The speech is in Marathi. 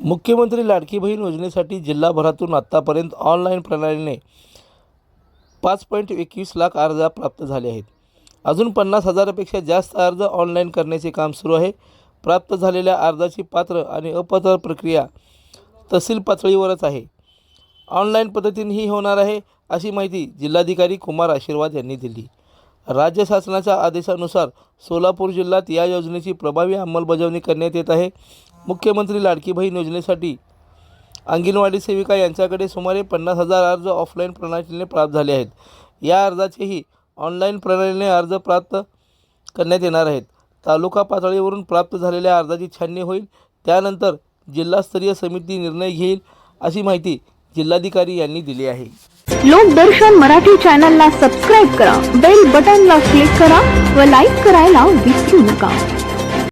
मुख्यमंत्री लाडकी बहीण योजनेसाठी जिल्हाभरातून आत्तापर्यंत ऑनलाईन प्रणालीने पाच पॉईंट एकवीस लाख अर्ज प्राप्त झाले आहेत. अजून पन्नास हजारापेक्षा जास्त अर्ज ऑनलाईन करण्याचे काम सुरू आहे. प्राप्त झालेल्या अर्जाची पात्र आणि अपात्र प्रक्रिया तहसील पातळीवरच आहे. ऑनलाईन पद्धतीनेही होणार आहे अशी माहिती जिल्हाधिकारी कुमार आशीर्वाद यांनी दिली. राज्य शासनाच्या आदेशानुसार सोलापूर जिल्ह्यात या योजनेची प्रभावी अंमलबजावणी करण्यात येत आहे. मुख्यमंत्री लाडकी बहीण योजनेसाठी अंगणवाडी सेविका यांच्याकडे सुमारे पन्नास हजार अर्ज ऑफलाईन प्रणालीने प्राप्त झाले आहेत. या अर्जाचेही ऑनलाईन प्रणालीने अर्ज प्राप्त करण्यात येणार आहेत. तालुका पातळीवरून प्राप्त झालेल्या अर्जाची छाननी होईल त्यानंतर जिल्हास्तरीय समिती निर्णय घेईल अशी माहिती जिल्हाधिकारी यांनी दिली आहे. लोकदर्शन मराठी चॅनलला सबस्क्राईब करा बेल बटनला क्लिक करा व लाईक करायला विसरू नका.